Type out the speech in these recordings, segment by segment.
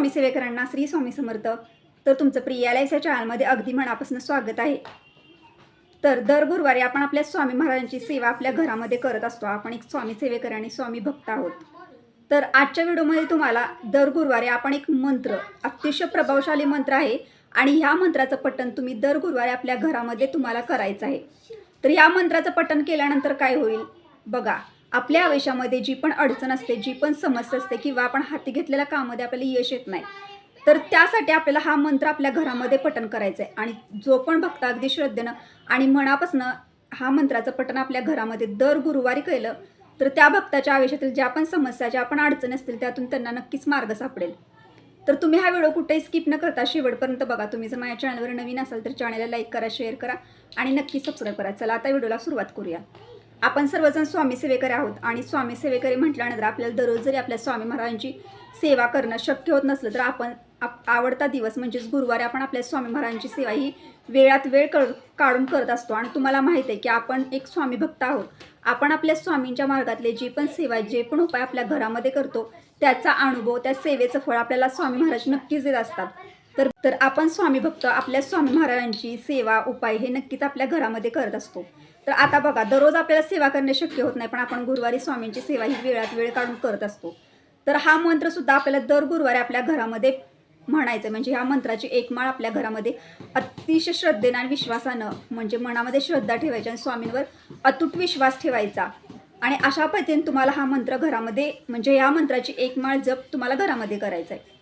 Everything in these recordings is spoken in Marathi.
स्वामी सेवेकरांना श्री स्वामी समर्थ. तर तुमचं प्रियालयच्या चॅनलमध्ये अगदी मनापासून स्वागत आहे. तर दर गुरुवारी आपण आपल्या स्वामी महाराजांची सेवा आपल्या घरामध्ये करत असतो. आपण एक स्वामी सेवेकर आणि स्वामी भक्त आहोत. तर आजच्या व्हिडिओमध्ये तुम्हाला दर गुरुवारी आपण एक मंत्र अतिशय प्रभावशाली मंत्र आहे. आणि ह्या मंत्राचं पठण तुम्ही दर गुरुवारी आपल्या घरामध्ये तुम्हाला करायचं आहे. तर या मंत्राचं पठण केल्यानंतर काय होईल? बघा आपल्या आयुष्यामध्ये जी पण अडचण असते जी पण समस्या असते किंवा आपण हाती घेतलेल्या कामामध्ये आपल्याला यश येत नाही तर त्यासाठी आपल्याला हा मंत्र आपल्या घरामध्ये पठण करायचं आहे आणि जो पण भक्त अगदी श्रद्धेनं आणि मनापासनं हा मंत्राचं पठण आपल्या घरामध्ये दर गुरुवारी केलं तर त्या भक्ताच्या आयुष्यातील ज्या पण समस्या ज्या पण अडचणी असतील त्यातून त्यांना नक्कीच मार्ग सापडेल. तर तुम्ही हा व्हिडिओ कुठेही स्किप न करता शेवटपर्यंत बघा. तुम्ही जर माझ्या चॅनलवर नवीन असाल तर चॅनलला लाईक करा शेअर करा आणि नक्की सबस्क्राईब करा. चला आता व्हिडिओला सुरुवात करूया. आपण सर्वजण स्वामी सेवेकरी आहोत आणि स्वामी सेवेकरी म्हटल्यानंतर आपल्याला दररोज जरी आपल्या स्वामी महाराजांची सेवा करणं शक्य होत नसलं तर आपण आप आवडता दिवस म्हणजेच गुरुवारी आपण आपल्या स्वामी महाराजांची सेवा ही वेळात वेळ कर काढून करत असतो. आणि तुम्हाला माहीत आहे की आपण एक स्वामी भक्त आहोत. आपण आपल्या स्वामींच्या मार्गातले जी पण सेवा जे पण उपाय आपल्या घरामध्ये करतो त्याचा अनुभव त्या सेवेचं फळ आपल्याला स्वामी महाराज नक्कीच देत असतात. तर तर आपण स्वामी भक्त आपल्या स्वामी महाराजांची सेवा उपाय हे नक्कीच आपल्या घरामध्ये करत असतो. तर आता बघा दररोज आपल्याला सेवा करणे शक्य होत नाही पण आपण गुरुवारी स्वामींची सेवा ही वेळात वेळ काढून करत असतो. तर हा मंत्रसुद्धा आपल्याला दर गुरुवारी आपल्या घरामध्ये म्हणायचं म्हणजे ह्या मंत्राची एक माळ आपल्या घरामध्ये अतिशय श्रद्धेनं आणि विश्वासानं म्हणजे मनामध्ये श्रद्धा ठेवायची आणि स्वामींवर अतूट विश्वास ठेवायचा. आणि अशा पद्धतीने तुम्हाला हा मंत्र घरामध्ये म्हणजे या मंत्राची एक माळ जप तुम्हाला घरामध्ये करायचा आहे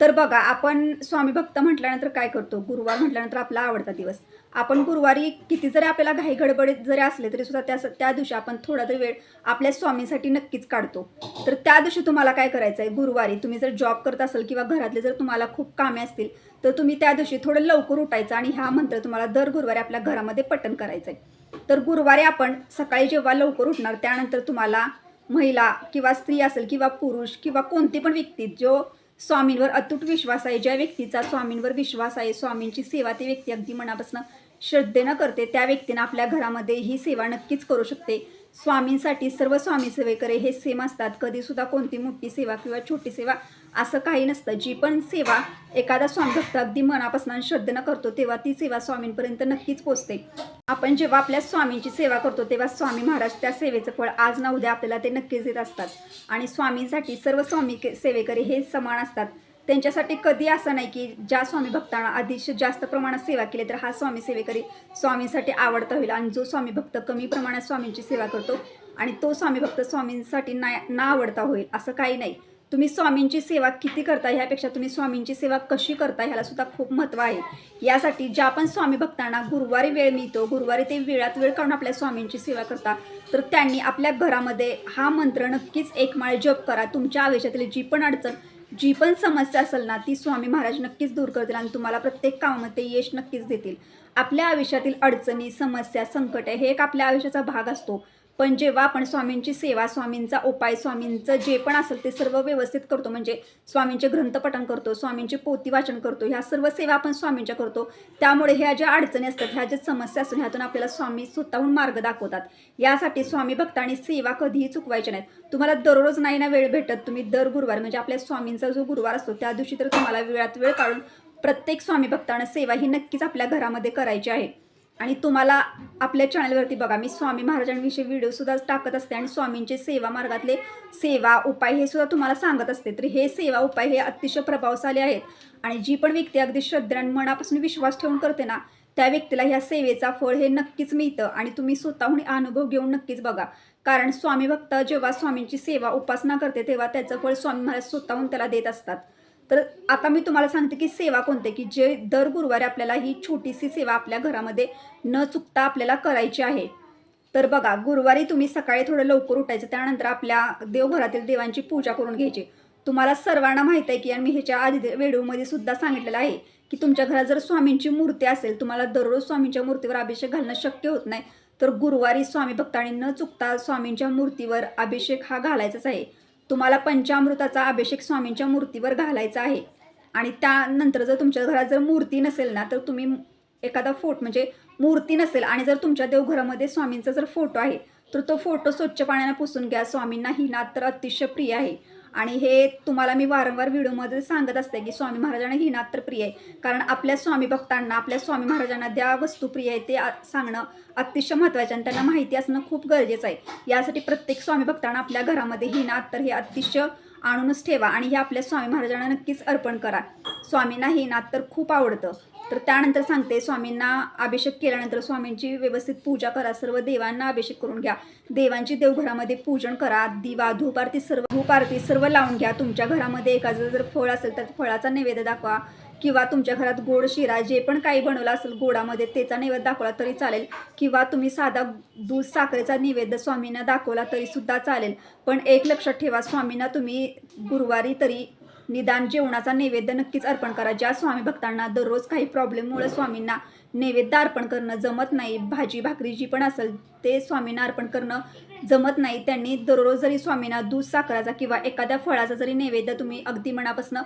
तर बघा आपण स्वामी भक्त म्हटल्यानंतर काय करतो? गुरुवार म्हटल्यानंतर आपला आवडता दिवस. आपण गुरुवारी किती जरी आपल्याला घाई गडबडीत जरी असले तरी सुद्धा त्या त्या दिवशी आपण थोडा तरी वेळ आपल्या स्वामींसाठी नक्कीच काढतो. तर त्या दिवशी तुम्हाला काय करायचं आहे? गुरुवारी तुम्ही जर जॉब करत असाल किंवा घरातले जर तुम्हाला खूप कामे असतील तर तुम्ही त्या दिवशी थोडं लवकर उठायचं आणि हा मंत्र तुम्हाला दर गुरुवारी आपल्या घरामध्ये पटन करायचं आहे तर गुरुवारी आपण सकाळी जेव्हा लवकर उठणार त्यानंतर तुम्हाला महिला किंवा स्त्री असेल किंवा पुरुष किंवा कोणती पण व्यक्ती जो स्वामींवर अतूट विश्वास आहे ज्या व्यक्तीचा स्वामींवर विश्वास आहे स्वामींची सेवा ती व्यक्ती अगदी मनापासून श्रद्धेनं करते त्या व्यक्तीनं आपल्या घरामध्ये ही सेवा नक्कीच करू शकते. स्वामींसाठी सर्व स्वामी सेवेकरे हे सेम असतात. कधीसुद्धा कोणती मोठी सेवा किंवा छोटी सेवा असं काही नसतं. जी पण सेवा एखादा स्वामी भक्त अगदी मनापासून श्रद्धेनं करतो तेव्हा ती सेवा स्वामींपर्यंत नक्कीच पोचते आपण जेव्हा आपल्या स्वामींची सेवा करतो तेव्हा स्वामी महाराज त्या सेवेचं फळ आज ना उद्या आपल्याला ते नक्कीच देत असतात. आणि स्वामींसाठी सर्व स्वामी के- सेवेकरी हे समान असतात. त्यांच्यासाठी कधी असं नाही की ज्या स्वामी भक्तांना अतिशय जास्त प्रमाणात सेवा केली तर हा स्वामी सेवेकरी स्वामींसाठी आवडता होईल. आणि जो स्वामी भक्त कमी प्रमाणात स्वामींची सेवा करतो आणि तो स्वामी भक्त स्वामींसाठी ना ना आवडता होईल असं काही नाही. तुम्ही स्वामींची सेवा किती करता ह्यापेक्षा तुम्ही स्वामींची सेवा कशी करता ह्याला सुद्धा खूप महत्त्व आहे. यासाठी ज्या पण स्वामी भक्तांना गुरुवारी वेळ मिळतो गुरुवारी ते वेळात वेळ काढून आपल्या स्वामींची सेवा करता तर त्यांनी आपल्या घरामध्ये हा मंत्र नक्कीच एक माळ जप करा. तुमच्या आयुष्यातील जी पण अडचण जी पण समस्या असेल ना ती स्वामी महाराज नक्कीच दूर करतील आणि तुम्हाला प्रत्येक कामामध्ये यश नक्कीच देतील. आपल्या आयुष्यातील अडचणी समस्या संकट हे एक आपल्या आयुष्याचा भाग असतो. पण जेव्हा आपण स्वामींची सेवा स्वामींचा उपाय स्वामींचं जे पण असेल ते सर्व व्यवस्थित करतो म्हणजे स्वामींचे ग्रंथपठण करतो स्वामींचे पोती वाचन करतो ह्या सर्व सेवा आपण स्वामींच्या करतो त्यामुळे ह्या ज्या अडचणी असतात ह्या ज्या समस्या असतात ह्यातून आपल्याला स्वामी स्वतःहून मार्ग दाखवतात. यासाठी स्वामी भक्तांनी सेवा कधीही चुकवायच्या नाहीत. तुम्हाला दररोज नाही ना वेळ भेटत तुम्ही दर गुरुवार म्हणजे आपल्या स्वामींचा जो गुरुवार असतो त्या दिवशी तर तुम्हाला वेळात वेळ काढून प्रत्येक स्वामी भक्तांना सेवा ही नक्कीच आपल्या घरामध्ये करायची आहे. आणि तुम्हाला आपल्या चॅनलवरती बघा मी स्वामी महाराजांविषयी व्हिडिओसुद्धा टाकत असते आणि स्वामींचे सेवा मार्गातले सेवा उपाय हे सुद्धा तुम्हाला सांगत असते. तर हे सेवा उपाय हे अतिशय प्रभावशाली आहेत. आणि जी पण व्यक्ती अगदी श्रद्धेने मनापासून विश्वास ठेवून करते ना त्या व्यक्तीला ह्या सेवेचा फळ हे नक्कीच मिळतं आणि तुम्ही स्वतःहून अनुभव घेऊन नक्कीच बघा. कारण स्वामी भक्त जेव्हा स्वामींची सेवा उपासना करते तेव्हा त्याचं फळ स्वामी महाराज स्वतःहून त्याला देत असतात. तर आता मी तुम्हाला सांगते की सेवा कोणते? की जे दर गुरुवारी आपल्याला ही छोटीशी सेवा आपल्या घरामध्ये न चुकता आपल्याला करायची आहे. तर बघा गुरुवारी तुम्ही सकाळी थोडं लवकर उठायचं त्यानंतर आपल्या देवघरातील देवांची पूजा करून घ्यायची. तुम्हाला सर्वांना माहीत आहे की आणि मी ह्याच्या आधी व्हिडिओमध्ये सुद्धा सांगितलेलं आहे की तुमच्या घरात जर स्वामींची मूर्ती असेल तुम्हाला दररोज स्वामींच्या मूर्तीवर अभिषेक घालणं शक्य होत नाही. तर गुरुवारी स्वामी भक्तांनी न चुकता स्वामींच्या मूर्तीवर अभिषेक हा घालायचाच आहे. तुम्हाला पंचामृताचा अभिषेक स्वामींच्या मूर्तीवर घालायचा आहे. आणि त्यानंतर जर तुमच्या घरात जर मूर्ती नसेल ना तर तुम्ही एखादा फोट म्हणजे मूर्ती नसेल आणि जर तुमच्या देवघरामध्ये स्वामींचा जर फोटो आहे तर तो फोटो स्वच्छ पाण्याने पुसून घ्या. स्वामींना ही नात तर अतिशय प्रिय आहे. आणि हे तुम्हाला मी वारंवार व्हिडिओमध्ये सांगत असते की स्वामी महाराजांना ही तर प्रिय आहे. कारण आपल्या स्वामी भक्तांना आपल्या स्वामी महाराजांना ज्या वस्तू प्रिय आहे ते सांगणं अतिशय महत्त्वाचं आणि त्यांना माहिती असणं खूप गरजेचं आहे. यासाठी प्रत्येक स्वामी भक्तांना आपल्या घरामध्ये ही नात तर हे अतिशय आणूनच ठेवा आणि हे आपल्या स्वामी महाराजांना नक्कीच अर्पण करा. स्वामींना ही नात तर खूप आवडतं. तर त्यानंतर सांगते स्वामींना अभिषेक केल्यानंतर स्वामींची व्यवस्थित पूजा करा सर्व देवांना अभिषेक करून घ्या. देवांची देवघरामध्ये पूजन करा दिवा धूप आरती सर्व धूप आरती सर्व लावून घ्या. तुमच्या घरामध्ये एखादं जर फळ असेल तर फळाचा नैवेद्य दाखवा. किंवा तुमच्या घरात गोड शिरा जे पण काही बनवलं असेल गोडामध्ये त्याचा नैवेद्य दाखवला तरी चालेल. किंवा तुम्ही साधा दूध साखरेचा नैवेद्य स्वामींना दाखवला तरीसुद्धा चालेल. पण एक लक्षात ठेवा स्वामींना तुम्ही गुरुवारी तरी निदान जेवणाचा नैवेद्य नक्कीच अर्पण करा. ज्या स्वामी भक्तांना दररोज काही प्रॉब्लेममुळे स्वामींना नैवेद्य अर्पण करणं जमत नाही भाजी भाकरी जी पण असेल ते स्वामींना अर्पण करणं जमत नाही. त्यांनी दररोज जरी स्वामींना दूध साखराचा किंवा एखाद्या फळाचा जरी नैवेद्य तुम्ही अगदी मनापासून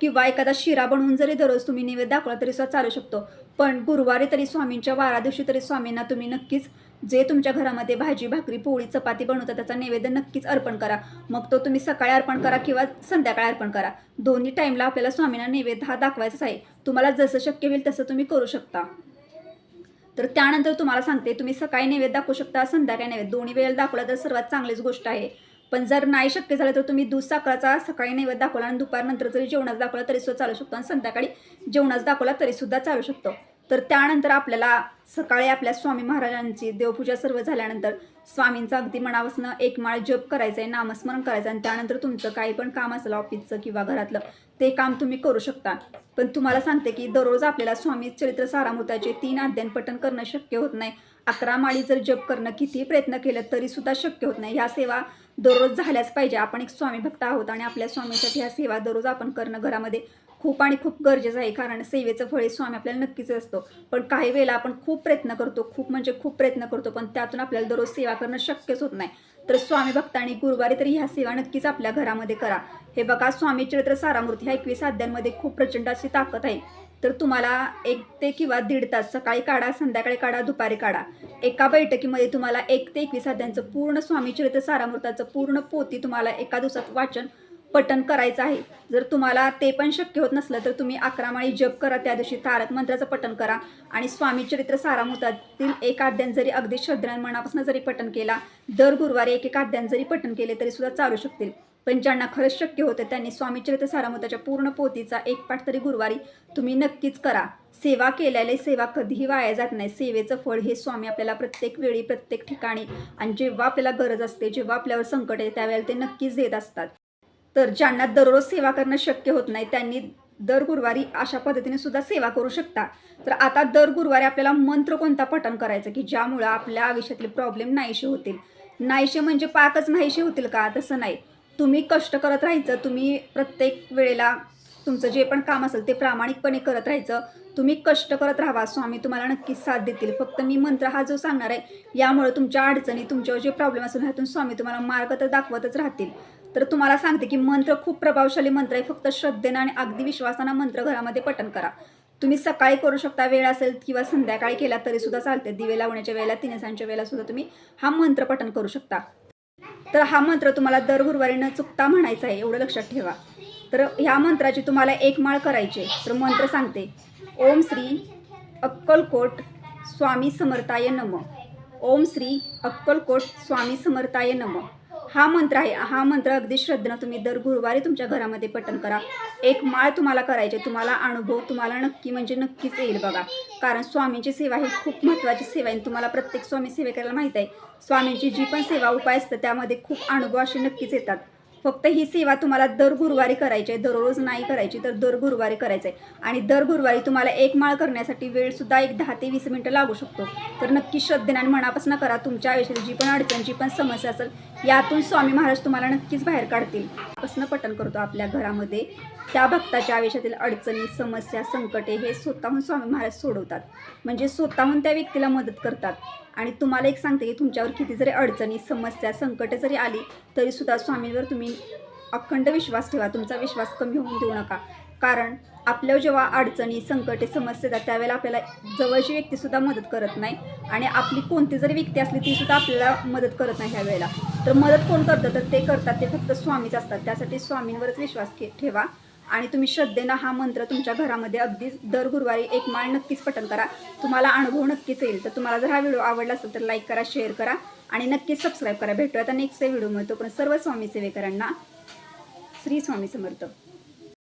किंवा एखादा शिरा बनवून जरी दररोज तुम्ही नैवेद्य दाखवला तरी सुद्धा चालू शकतो. पण गुरुवारी तरी स्वामींच्या वारा दिवशी तरी स्वामींना तुम्ही नक्कीच जे तुमच्या घरामध्ये भाजी भाकरी पोळी चपाती बनवतात त्याचा नैवेद्य नक्कीच अर्पण करा. मग तो तुम्ही सकाळी अर्पण करा किंवा संध्याकाळी अर्पण करा. दोन्ही टाईमला आपल्याला स्वामींना नैवेद्य हा दाखवायचाच आहे. तुम्हाला जसं शक्य होईल तसं तुम्ही करू शकता. तर त्यानंतर तुम्हाला सांगते तुम्ही सकाळी नैवेद्य दाखवू शकता संध्याकाळी नैवेद्य. दोन्ही वेळेला दाखवला तर सर्वात चांगलीच गोष्ट आहे. पण जर नाही शक्य झालं तर तुम्ही दूध साखराचा सकाळी नैवेद्य दाखवला आणि दुपारनंतर जरी जेवणाचा दाखवला तरी सुद्धा चालू शकतो आणि संध्याकाळी जेवणाच दाखवला तरी सुद्धा चालू शकतो. तर त्यानंतर आपल्याला सकाळी आपल्या स्वामी महाराजांची देवपूजा सर्व झाल्यानंतर स्वामींचा अगदी मनापासून एक माळ जप करायचं आहे नामस्मरण करायचं आणि त्यानंतर तुमचं काही पण काम असेल ऑफिसचं किंवा घरातलं ते काम तुम्ही करू शकता. पण तुम्हाला सांगते की दररोज आपल्याला स्वामी चरित्र सारामृताचे तीन अध्ययन पठण करणं शक्य होत नाही. अकरा माळी जर जप करणं किती प्रयत्न केलं तरीसुद्धा शक्य होत नाही. ह्या सेवा दररोज झाल्याच पाहिजे. आपण एक स्वामी भक्त आहोत आणि आपल्या स्वामीसाठी ह्या सेवा दररोज आपण करणं घरामध्ये खूप आणि खूप गरजेचं आहे. कारण सेवेचं फळ हे स्वामी आपल्याला नक्कीच असतो. पण काही वेळेला आपण खूप प्रयत्न करतो. खूप म्हणजे खूप प्रयत्न करतो. पण त्यातून आपल्याला दररोज सेवा करणं शक्यच होत नाही. तर स्वामी भक्तांनी गुरुवारी तरी ह्या सेवा नक्कीच आपल्या घरामध्ये करा. हे बघा स्वामी चरित्र सारामूर्ती ह्या एकवीस अध्यायांमध्ये खूप प्रचंड अशी ताकद आहे. तर तुम्हाला एक ते किंवा दीड तास सकाळी काढा संध्याकाळी काढा दुपारी काढा. एका बैठकीमध्ये तुम्हाला एक ते एकवीस अध्यायांचं पूर्ण स्वामी चरित्र सारामृताचं पूर्ण पोती तुम्हाला एका दिवसात वाचन पठण करायचं आहे. जर तुम्हाला ते पण शक्य होत नसलं तर तुम्ही अकरा माळी जप करा त्या दिवशी तारक मंत्राचं पठण करा आणि स्वामी चरित्र सारामृतातील एक अध्यान जरी अगदी श्रद्धान मनापासून जरी पठण केला दर गुरुवारी एक एक अध्यान जरी पठण केले तरी सुद्धा चालू शकतील. पण ज्यांना खरंच शक्य होतं त्यांनी स्वामी चरित्र सारामृताच्या पूर्ण पोथीचा एक पाठ तरी गुरुवारी तुम्ही नक्कीच करा. सेवा केल्याने सेवा कधीही वाया जात नाही. सेवेचं फळ हे स्वामी आपल्याला प्रत्येक वेळी प्रत्येक ठिकाणी आणि जेव्हा आपल्याला गरज असते जेव्हा आपल्यावर संकट येते त्यावेळेला ते नक्कीच देत असतात. तर ज्यांना दररोज सेवा करणं शक्य होत नाही त्यांनी दर गुरुवारी अशा पद्धतीने सुद्धा सेवा करू शकता. तर आता दर गुरुवारी आपल्याला मंत्र कोणता पठण करायचं की ज्यामुळं आपल्या आयुष्यातले प्रॉब्लेम नाहीसे होतील? नाहीशे म्हणजे पाकच नाहीसे होतील का? तसं नाही. तुम्ही कष्ट करत राहायचं तुम्ही प्रत्येक वेळेला तुमचं जे पण काम असेल ते प्रामाणिकपणे करत राहायचं. तुम्ही कष्ट करत राहा स्वामी तुम्हाला नक्कीच साथ देतील. फक्त मी मंत्र हा जो सांगणार आहे यामुळे तुमच्या अडचणी तुमच्यावर जे प्रॉब्लेम असेल ह्यातून स्वामी तुम्हाला मार्ग तर दाखवतच राहतील. तर तुम्हाला सांगते की मंत्र खूप प्रभावशाली मंत्र आहे. फक्त श्रद्धेनं आणि अगदी विश्वासानं मंत्र घरामध्ये पठण करा. तुम्ही सकाळी करू शकता वेळ असेल किंवा संध्याकाळी केला तरी सुद्धा चालते दिवे लावण्याच्या वेळेला तिनेसांच्या वेळेला सुद्धा तुम्ही हा मंत्र पठण करू शकता. तर हा मंत्र तुम्हाला दर गुरुवारी न चुकता म्हणायचा आहे एवढं लक्षात ठेवा. तर ह्या मंत्राची तुम्हाला एक माळ करायची आहे. तर मंत्र सांगते ओम श्री अक्कलकोट स्वामी समर्थाय नम. ओम श्री अक्कलकोट स्वामी समर्थाय नम. हा मंत्र आहे. हा मंत्र अगदी श्रद्धेनं तुम्ही दर गुरुवारी तुमच्या घरामध्ये पठण करा. एक माळ तुम्हाला करायची तुम्हाला अनुभव तुम्हाला नक्की म्हणजे नक्कीच येईल बघा. कारण स्वामींची सेवा ही खूप महत्त्वाची सेवा आहे. तुम्हाला प्रत्येक स्वामी सेवेकऱ्याला माहीत आहे. स्वामींची जी पण सेवा उपाय असतं त्यामध्ये खूप अनुभव असे नक्कीच येतात. फक्त ही सेवा तुम्हाला दर गुरुवारी करायची आहे. दररोज नाही करायची तर दर गुरुवारी करायचं आहे आणि दर गुरुवारी तुम्हाला एक माळ करण्यासाठी वेळसुद्धा एक दहा ते वीस मिनटं लागू शकतो. तर नक्की श्रद्धेने आणि मनापासून करा. तुमच्या आयुष्यात जी पण अडचण जी पण समस्या असेल यातून स्वामी महाराज तुम्हाला नक्कीच बाहेर काढतील. प्रश्न पटन करतो आपल्या घरामध्ये. त्या भक्ताच्या आयुष्यातील अडचणी समस्या संकटे हे स्वतःहून स्वामी महाराज सोडवतात. म्हणजे स्वतःहून त्या व्यक्तीला मदत करतात. आणि तुम्हाला एक सांगते की तुमच्यावर किती जरी अडचणी समस्या संकटे जरी आली तरीसुद्धा स्वामीवर स्वामींवर तुम्ही अखंड विश्वास ठेवा. तुमचा विश्वास कमी होऊन देऊ नका. कारण आपल्या जेव्हा अडचणी संकटे समस्या येतात त्यावेळेला आपल्याला जवळची व्यक्तीसुद्धा मदत करत नाही आणि आपली कोणती जरी व्यक्ती असली तीसुद्धा आपल्याला मदत करत नाही ह्या वेळेला. तर मदत कोण करतं? तर ते करतात ते फक्त स्वामीच असतात. त्यासाठी स्वामींवरच विश्वास ठेवा आणि तुम्ही श्रद्धेनं हा मंत्र तुमच्या घरामध्ये अगदी दर गुरुवारी एक माळ नक्कीच पठण करा. तुम्हाला अनुभव नक्कीच येईल. तर तुम्हाला जर हा व्हिडिओ आवडला असेल तर लाईक करा शेअर करा आणि नक्कीच सबस्क्राईब करा. भेटूया आता नेक्स्ट व्हिडिओमध्ये पण सर्व स्वामी सेवेकरांना श्री स्वामी समर्थ.